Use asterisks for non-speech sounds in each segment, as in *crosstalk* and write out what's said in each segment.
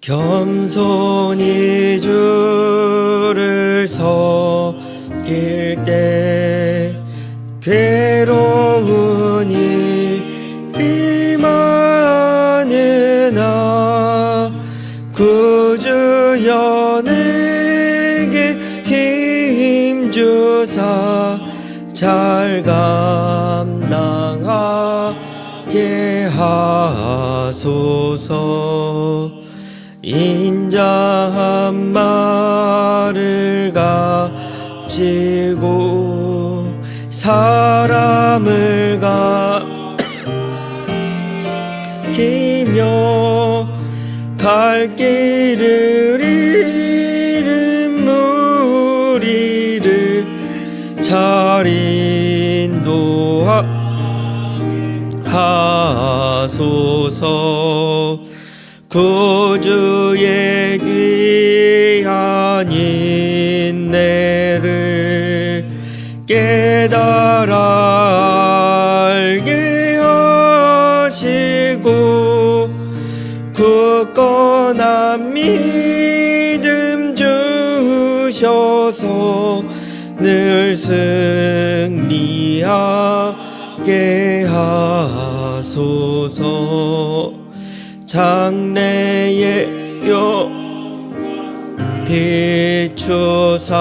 겸손히 주를 섬길 때 괴로운 일이 많으나 구주여 내게 힘 주사 잘 감당하게 하소서 인자 한 말을 가지고 사람을 가기며 *coughs* 갈 길을 잃은 무리를 잘 인도하소서 구주의 귀한 인내를 깨달아 알게 하시고 굳건한 믿음 주셔서 늘 승리하게 하소서 장래의 여 비추사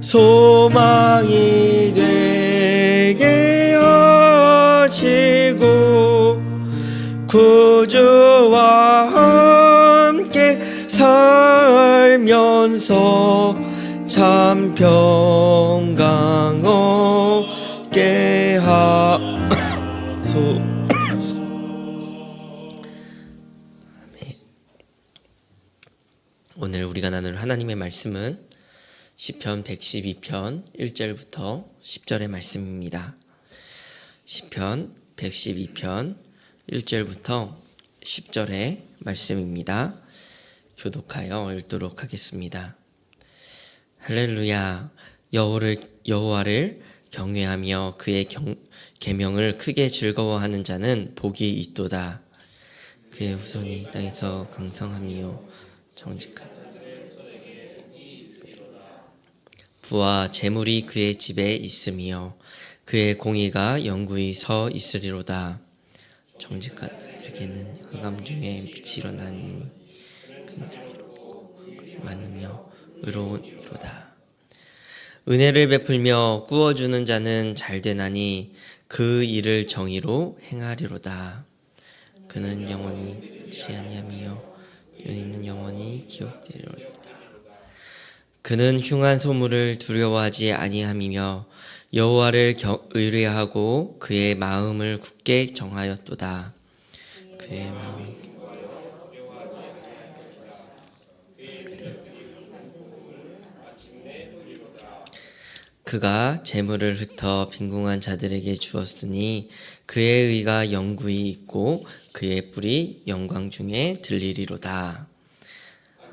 소망이 되게 하시고 구주와 함께 살면서 참 평강 얻게 하 우리가 나눌 하나님의 말씀은 시편 112편 1절부터 10절의 말씀입니다. 시편 112편 1절부터 10절의 말씀입니다. 교독하여 읽도록 하겠습니다. 할렐루야 여호를 여호와를 경외하며 그의 경, 계명을 크게 즐거워하는 자는 복이 있도다. 그의 후손이 땅에서 강성함이요 정직한 부와 재물이 그의 집에 있으며 그의 공의가 영구히 서 있으리로다. 정직한 자들에게는 흑암 중에 빛이 일어나니 그 많으며 의로운 이로다. 은혜를 베풀며 꾸어주는 자는 잘 되나니 그 일을 정의로 행하리로다. 그는 영원히 지아니하며 은혜는 영원히 기억되리로다. 그는 흉한 소물을 두려워하지 아니함이며 여호와를 의뢰하고 그의 마음을 굳게 정하였도다. 그의 마음 그가 재물을 흩어 빈궁한 자들에게 주었으니 그의 의가 영구히 있고 그의 뿔이 영광 중에 들리리로다.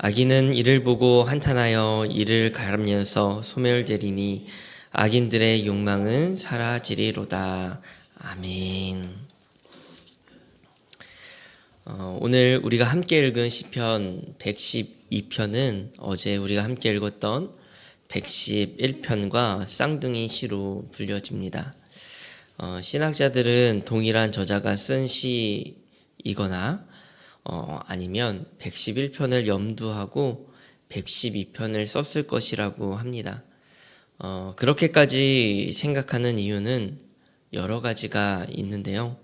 악인은 이를 보고 한탄하여 이를 가르면서 소멸되리니 악인들의 욕망은 사라지리로다. 아멘. 어, 오늘 우리가 함께 읽은 시편 112편은 어제 우리가 함께 읽었던 111편과 쌍둥이 시로 불려집니다. 어, 신학자들은 동일한 저자가 쓴 시이거나 어, 아니면 111편을 염두하고 112편을 썼을 것이라고 합니다. 어, 그렇게까지 생각하는 이유는 여러 가지가 있는데요.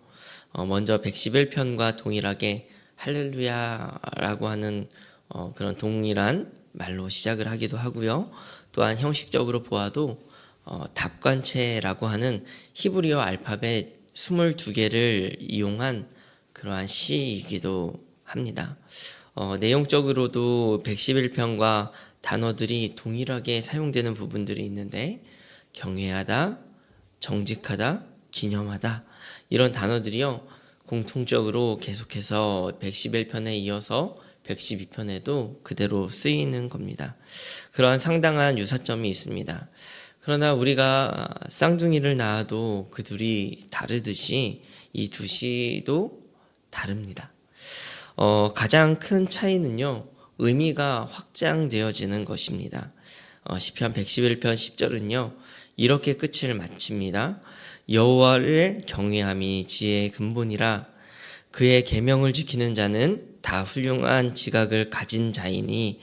어, 먼저 111편과 동일하게 할렐루야라고 하는 어, 그런 동일한 말로 시작을 하기도 하고요. 또한 형식적으로 보아도 어, 답관체라고 하는 히브리어 알파벳 22개를 이용한 그러한 시이기도 합니다. 어, 내용적으로도 111편과 단어들이 동일하게 사용되는 부분들이 있는데 경외하다, 정직하다, 기념하다 이런 단어들이요 공통적으로 계속해서 111편에 이어서 112편에도 그대로 쓰이는 겁니다. 그러한 상당한 유사점이 있습니다. 그러나 우리가 쌍둥이를 낳아도 그 둘이 다르듯이 이 두 시도 다릅니다. 어, 가장 큰 차이는요, 의미가 확장되어지는 것입니다. 어, 시편 111편 10절은요, 이렇게 끝을 마칩니다. 여호와를 경외함이 지혜의 근본이라 그의 계명을 지키는 자는 다 훌륭한 지각을 가진 자이니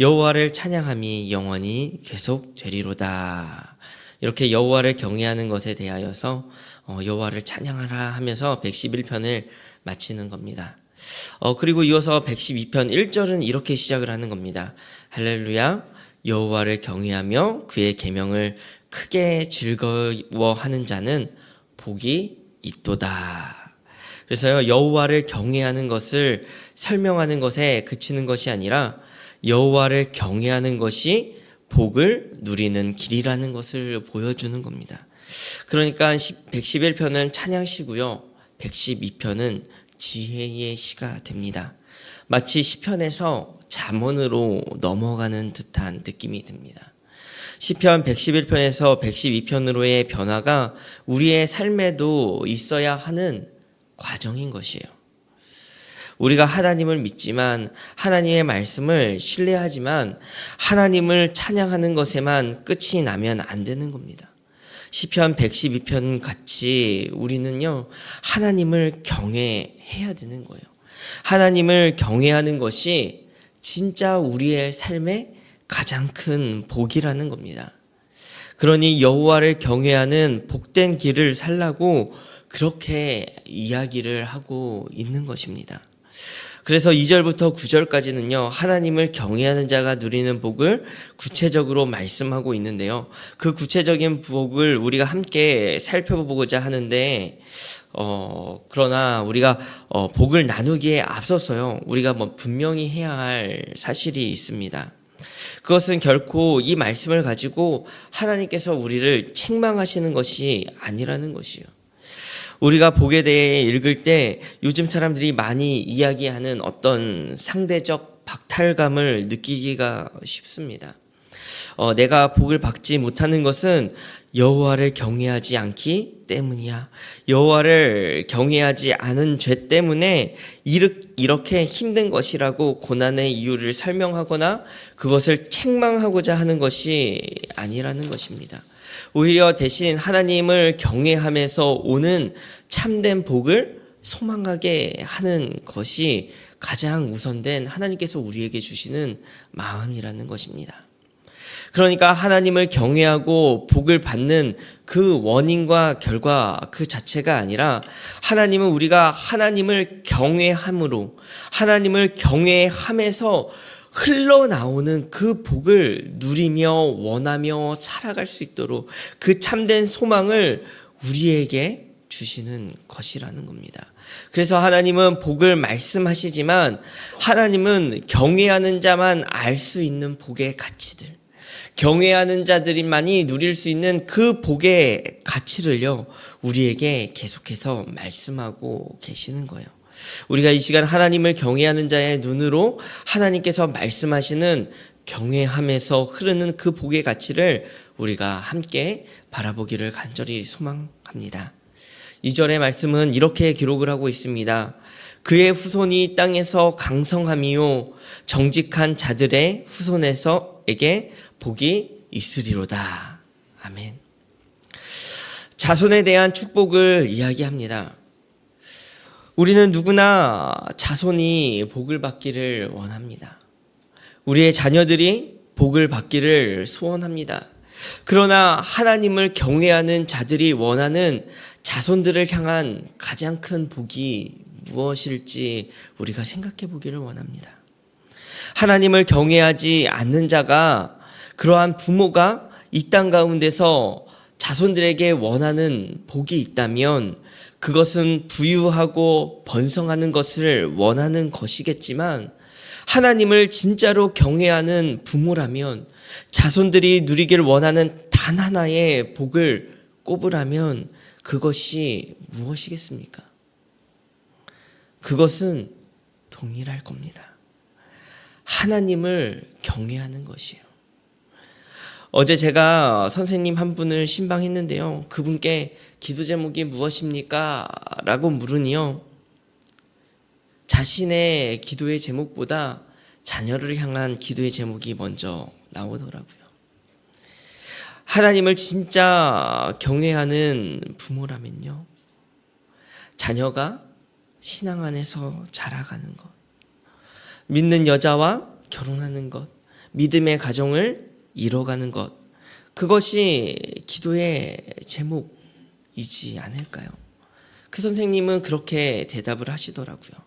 여호와를 찬양함이 영원히 계속 되리로다. 이렇게 여호와를 경외하는 것에 대하여서 어, 여호와를 찬양하라 하면서 111편을 마치는 겁니다. 어, 그리고 이어서 112편 1절은 이렇게 시작을 하는 겁니다. 할렐루야 여호와를 경외하며 그의 계명을 크게 즐거워하는 자는 복이 있도다. 그래서요 여호와를 경외하는 것을 설명하는 것에 그치는 것이 아니라 여호와를 경외하는 것이 복을 누리는 길이라는 것을 보여주는 겁니다. 그러니까 111편은 찬양시고요. 112편은 지혜의 시가 됩니다. 마치 시편에서 잠언으로 넘어가는 듯한 느낌이 듭니다. 시편 111편에서 112편으로의 변화가 우리의 삶에도 있어야 하는 과정인 것이에요. 우리가 하나님을 믿지만 하나님의 말씀을 신뢰하지만 하나님을 찬양하는 것에만 끝이 나면 안 되는 겁니다. 시편 112편 같이 우리는요 하나님을 경외해야 되는 거예요. 하나님을 경외하는 것이 진짜 우리의 삶의 가장 큰 복이라는 겁니다. 그러니 여호와를 경외하는 복된 길을 살라고 그렇게 이야기를 하고 있는 것입니다. 그래서 2절부터 9절까지는요, 하나님을 경외하는 자가 누리는 복을 구체적으로 말씀하고 있는데요. 그 구체적인 복을 우리가 함께 살펴보고자 하는데, 어, 그러나 우리가 어, 복을 나누기에 앞서서요, 우리가 뭐 분명히 해야 할 사실이 있습니다. 그것은 결코 이 말씀을 가지고 하나님께서 우리를 책망하시는 것이 아니라는 것이요. 우리가 복에 대해 읽을 때 요즘 사람들이 많이 이야기하는 어떤 상대적 박탈감을 느끼기가 쉽습니다. 어, 내가 복을 받지 못하는 것은 여호와를 경외하지 않기 때문이야. 여호와를 경외하지 않은 죄 때문에 이렇게 힘든 것이라고 고난의 이유를 설명하거나 그것을 책망하고자 하는 것이 아니라는 것입니다. 오히려 대신 하나님을 경외하면서 오는 참된 복을 소망하게 하는 것이 가장 우선된 하나님께서 우리에게 주시는 마음이라는 것입니다. 그러니까 하나님을 경외하고 복을 받는 그 원인과 결과 그 자체가 아니라 하나님은 우리가 하나님을 경외함으로 하나님을 경외함에서 흘러나오는 그 복을 누리며 원하며 살아갈 수 있도록 그 참된 소망을 우리에게 주시는 것이라는 겁니다. 그래서 하나님은 복을 말씀하시지만 하나님은 경외하는 자만 알 수 있는 복의 가치들, 경외하는 자들이만이 누릴 수 있는 그 복의 가치를요, 우리에게 계속해서 말씀하고 계시는 거예요. 우리가 이 시간 하나님을 경외하는 자의 눈으로 하나님께서 말씀하시는 경외함에서 흐르는 그 복의 가치를 우리가 함께 바라보기를 간절히 소망합니다. 2절의 말씀은 이렇게 기록을 하고 있습니다. 그의 후손이 땅에서 강성함이요 정직한 자들의 후손에서에게 복이 있으리로다. 아멘. 자손에 대한 축복을 이야기합니다. 우리는 누구나 자손이 복을 받기를 원합니다. 우리의 자녀들이 복을 받기를 소원합니다. 그러나 하나님을 경외하는 자들이 원하는 자손들을 향한 가장 큰 복이 무엇일지 우리가 생각해 보기를 원합니다. 하나님을 경외하지 않는 자가 그러한 부모가 이 땅 가운데서 자손들에게 원하는 복이 있다면 그것은 부유하고 번성하는 것을 원하는 것이겠지만 하나님을 진짜로 경외하는 부모라면 자손들이 누리길 원하는 단 하나의 복을 꼽으라면 그것이 무엇이겠습니까? 그것은 동일할 겁니다. 하나님을 경외하는 것이에요. 어제 제가 선생님 한 분을 신방했는데요. 그분께 기도 제목이 무엇입니까? 라고 물으니요. 자신의 기도의 제목보다 자녀를 향한 기도의 제목이 먼저 나오더라고요. 하나님을 진짜 경외하는 부모라면요. 자녀가 신앙 안에서 자라가는 것, 믿는 여자와 결혼하는 것, 믿음의 가정을 이뤄가는 것, 그것이 기도의 제목이지 않을까요? 그 선생님은 그렇게 대답을 하시더라고요.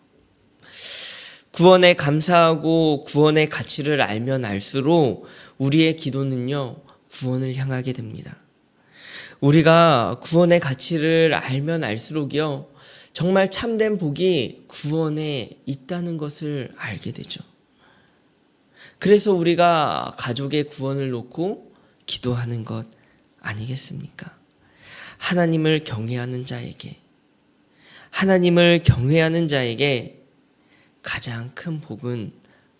구원에 감사하고 구원의 가치를 알면 알수록 우리의 기도는요, 구원을 향하게 됩니다. 우리가 구원의 가치를 알면 알수록요, 정말 참된 복이 구원에 있다는 것을 알게 되죠. 그래서 우리가 가족의 구원을 놓고 기도하는 것 아니겠습니까? 하나님을 경외하는 자에게, 하나님을 경외하는 자에게 가장 큰 복은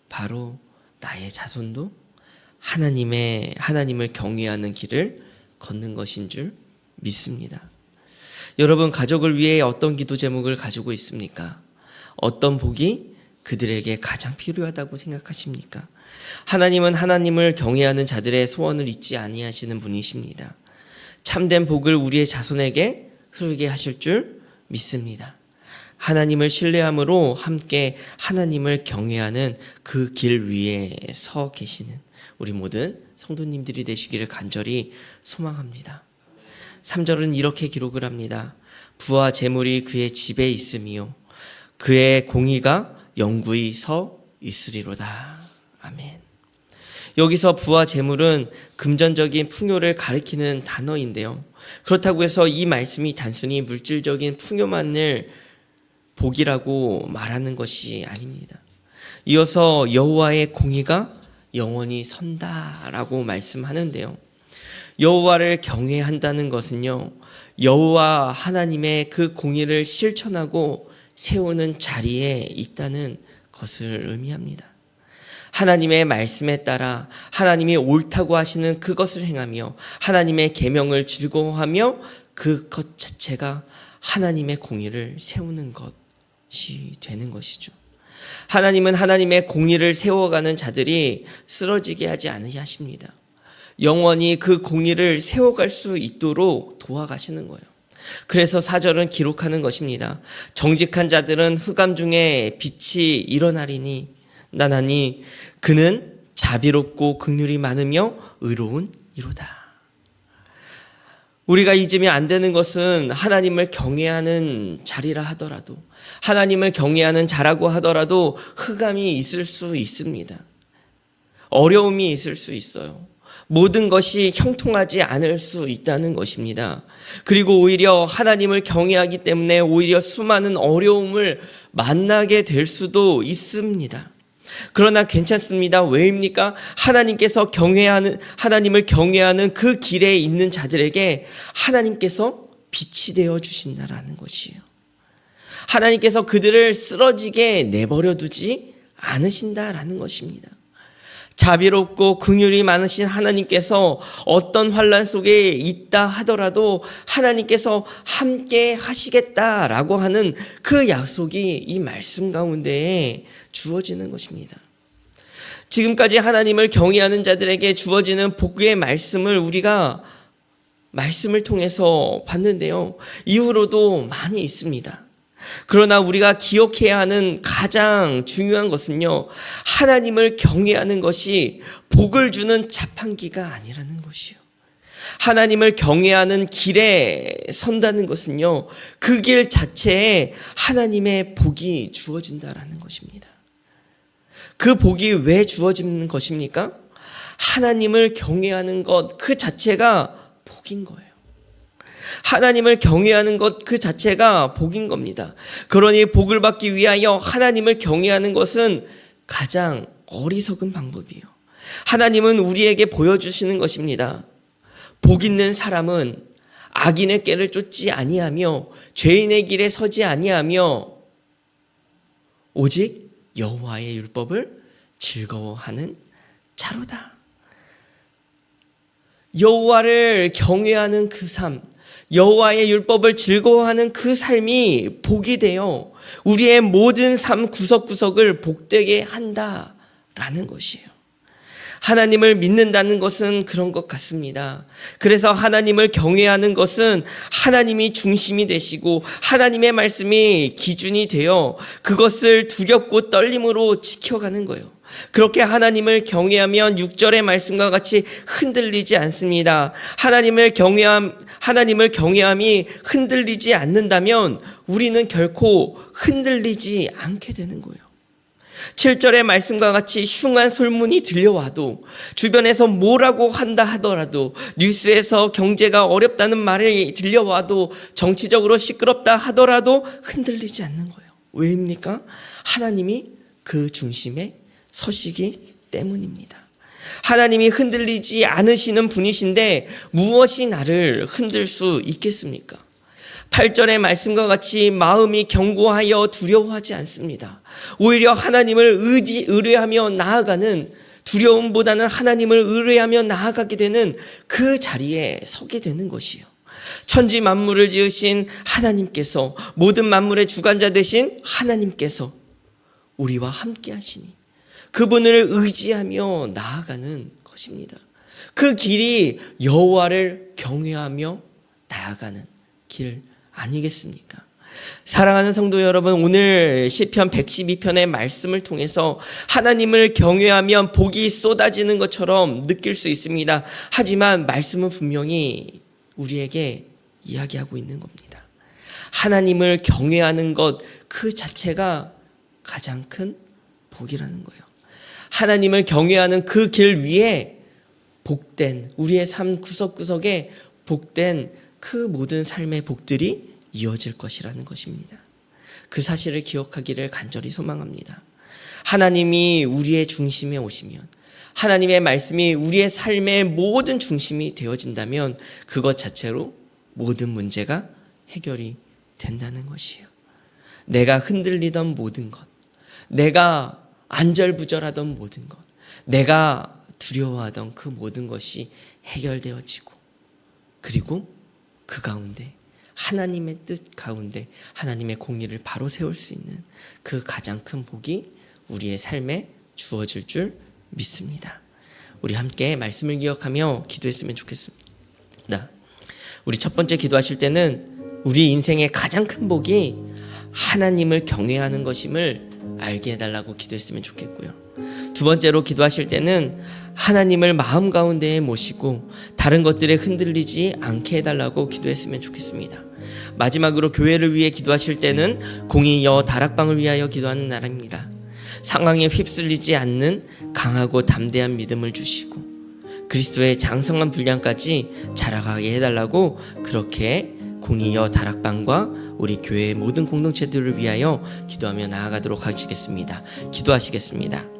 바로 나의 자손도 하나님의, 하나님을 경외하는 길을 걷는 것인 줄 믿습니다. 여러분, 가족을 위해 어떤 기도 제목을 가지고 있습니까? 어떤 복이 그들에게 가장 필요하다고 생각하십니까? 하나님은 하나님을 경외하는 자들의 소원을 잊지 아니하시는 분이십니다. 참된 복을 우리의 자손에게 흐르게 하실 줄 믿습니다. 하나님을 신뢰함으로 함께 하나님을 경외하는 그 길 위에 서 계시는 우리 모든 성도님들이 되시기를 간절히 소망합니다. 3절은 이렇게 기록을 합니다. 부와 재물이 그의 집에 있으며 그의 공의가 영구히 서 있으리로다. 아멘. 여기서 부와 재물은 금전적인 풍요를 가리키는 단어인데요. 그렇다고 해서 이 말씀이 단순히 물질적인 풍요만을 복이라고 말하는 것이 아닙니다. 이어서 여호와의 공의가 영원히 선다라고 말씀하는데요. 여호와를 경외한다는 것은요. 여호와 하나님의 그 공의를 실천하고 세우는 자리에 있다는 것을 의미합니다. 하나님의 말씀에 따라 하나님이 옳다고 하시는 그것을 행하며 하나님의 계명을 즐거워하며 그것 자체가 하나님의 공의를 세우는 것이 되는 것이죠. 하나님은 하나님의 공의를 세워가는 자들이 쓰러지게 하지 않으십니다. 영원히 그 공의를 세워갈 수 있도록 도와가시는 거예요. 그래서 사절은 기록하는 것입니다. 정직한 자들은 흑암 중에 빛이 일어나리니 나나니 그는 자비롭고 극률이 많으며 의로운 이로다. 우리가 잊으면 안 되는 것은 하나님을 경외하는 자리라 하더라도 하나님을 경외하는 자라고 하더라도 흑암이 있을 수 있습니다. 어려움이 있을 수 있어요. 모든 것이 형통하지 않을 수 있다는 것입니다. 그리고 오히려 하나님을 경외하기 때문에 오히려 수많은 어려움을 만나게 될 수도 있습니다. 그러나 괜찮습니다. 왜입니까? 하나님께서 경외하는, 하나님을 경외하는 그 길에 있는 자들에게 하나님께서 빛이 되어 주신다라는 것이에요. 하나님께서 그들을 쓰러지게 내버려 두지 않으신다라는 것입니다. 자비롭고 긍휼이 많으신 하나님께서 어떤 환란 속에 있다 하더라도 하나님께서 함께 하시겠다라고 하는 그 약속이 이 말씀 가운데에 주어지는 것입니다. 지금까지 하나님을 경외하는 자들에게 주어지는 복의 말씀을 우리가 말씀을 통해서 봤는데요. 이후로도 많이 있습니다. 그러나 우리가 기억해야 하는 가장 중요한 것은요. 하나님을 경외하는 것이 복을 주는 자판기가 아니라는 것이요. 하나님을 경외하는 길에 선다는 것은요. 그 길 자체에 하나님의 복이 주어진다라는 것입니다. 그 복이 왜 주어지는 것입니까? 하나님을 경외하는 것 그 자체가 복인 거예요. 하나님을 경외하는 것 그 자체가 복인 겁니다. 그러니 복을 받기 위하여 하나님을 경외하는 것은 가장 어리석은 방법이에요. 하나님은 우리에게 보여주시는 것입니다. 복 있는 사람은 악인의 꾀를 쫓지 아니하며 죄인의 길에 서지 아니하며 오직 여호와의 율법을 즐거워하는 자로다. 여호와를 경외하는 그 삶, 여호와의 율법을 즐거워하는 그 삶이 복이 되어 우리의 모든 삶 구석구석을 복되게 한다라는 것이에요. 하나님을 믿는다는 것은 그런 것 같습니다. 그래서 하나님을 경외하는 것은 하나님이 중심이 되시고 하나님의 말씀이 기준이 되어 그것을 두렵고 떨림으로 지켜가는 거예요. 그렇게 하나님을 경외하면 6절의 말씀과 같이 흔들리지 않습니다. 하나님을 경외함, 하나님을 경외함이 흔들리지 않는다면 우리는 결코 흔들리지 않게 되는 거예요. 7절의 말씀과 같이 흉한 솔문이 들려와도 주변에서 뭐라고 한다 하더라도 뉴스에서 경제가 어렵다는 말이 들려와도 정치적으로 시끄럽다 하더라도 흔들리지 않는 거예요. 왜입니까? 하나님이 그 중심에 서시기 때문입니다. 하나님이 흔들리지 않으시는 분이신데 무엇이 나를 흔들 수 있겠습니까? 8절의 말씀과 같이 마음이 견고하여 두려워하지 않습니다. 오히려 하나님을 의지, 의뢰하며 나아가는 두려움보다는 하나님을 의뢰하며 나아가게 되는 그 자리에 서게 되는 것이요. 천지 만물을 지으신 하나님께서 모든 만물의 주관자 되신 하나님께서 우리와 함께 하시니 그분을 의지하며 나아가는 것입니다. 그 길이 여호와를 경외하며 나아가는 길 아니겠습니까? 사랑하는 성도 여러분, 오늘 시편 112편의 말씀을 통해서 하나님을 경외하면 복이 쏟아지는 것처럼 느낄 수 있습니다. 하지만 말씀은 분명히 우리에게 이야기하고 있는 겁니다. 하나님을 경외하는 것 그 자체가 가장 큰 복이라는 거예요. 하나님을 경외하는 그 길 위에 복된 우리의 삶 구석구석에 복된 그 모든 삶의 복들이 이어질 것이라는 것입니다. 그 사실을 기억하기를 간절히 소망합니다. 하나님이 우리의 중심에 오시면 하나님의 말씀이 우리의 삶의 모든 중심이 되어진다면 그것 자체로 모든 문제가 해결이 된다는 것이에요. 내가 흔들리던 모든 것, 내가 안절부절하던 모든 것, 내가 두려워하던 그 모든 것이 해결되어지고 그리고 그 가운데 하나님의 뜻 가운데 하나님의 공의를 바로 세울 수 있는 그 가장 큰 복이 우리의 삶에 주어질 줄 믿습니다. 우리 함께 말씀을 기억하며 기도했으면 좋겠습니다. 우리 첫 번째 기도하실 때는 우리 인생의 가장 큰 복이 하나님을 경외하는 것임을 알게 해달라고 기도했으면 좋겠고요. 두 번째로 기도하실 때는 하나님을 마음 가운데에 모시고 다른 것들에 흔들리지 않게 해달라고 기도했으면 좋겠습니다. 마지막으로 교회를 위해 기도하실 때는 공의 여 다락방을 위하여 기도하는 나라입니다. 상황에 휩쓸리지 않는 강하고 담대한 믿음을 주시고 그리스도의 장성한 분량까지 자라가게 해달라고 그렇게 공의여 다락방과 우리 교회의 모든 공동체들을 위하여 기도하며 나아가도록 하시겠습니다. 기도하시겠습니다.